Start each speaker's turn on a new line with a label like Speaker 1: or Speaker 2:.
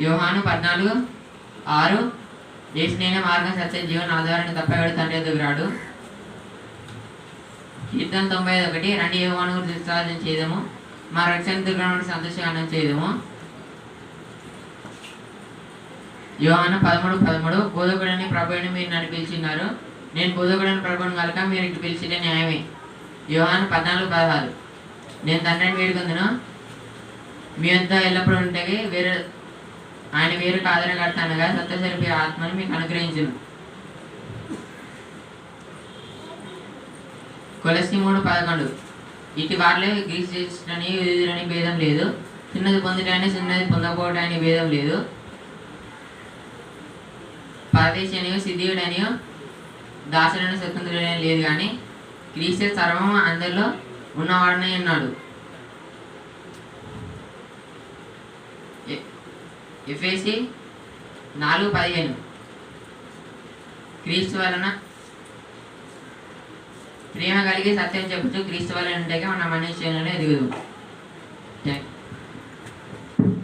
Speaker 1: యోహాను పద్నాలుగు ఆరు. నేనే మార్గం సత్య జీవన ఆధారాన్ని తప్ప ఎవడు తండ్రి ఎదుగు కీర్తన తొంభై ఐదు ఒకటి రెండు యోహాను గురించి సాధన చేయదము మా రక్షణ దుర్గణ సంతోషగానం చేయదము యోహాను పదమూడు పదమూడు. బోధకుడని ప్రభుని మీరు నన్ను పిలిచినారు. నేను బోధకుడని ప్రభుని కనుక మీరు ఇటు పిలిచిన న్యాయమే. యోహాను పద్నాలుగు పదహారు. నేను తండ్రిని వేడుకుందును. మీ అంతా ఎల్లప్పుడూ ఉంటే ఆయన వేరు కాదని కడతానుగా సత్య ఆత్మని మీకు అనుగ్రహించును. కొలసి మూడు పదకొండు. ఇటు వారిలో గ్రీస్ చేసినని భేదం లేదు. చిన్నది పొందటానికి చిన్నది పొందకపోవటానికి భేదం లేదు. పరదేశనియో సిద్ధియుడనియో దాసుడని స్వతంత్రుడని లేదు కానీ క్రీస్తు సర్వం అందరిలో ఉన్నవాడనే ఉన్నాడు. ఎఫ్ఏసి నాలుగు పదిహేను. క్రీస్తు వలన ప్రేమ కలిగి సత్యం చెబుతూ క్రీస్తు వలన ఉంటే మన మనిషి ఎదుగుదు.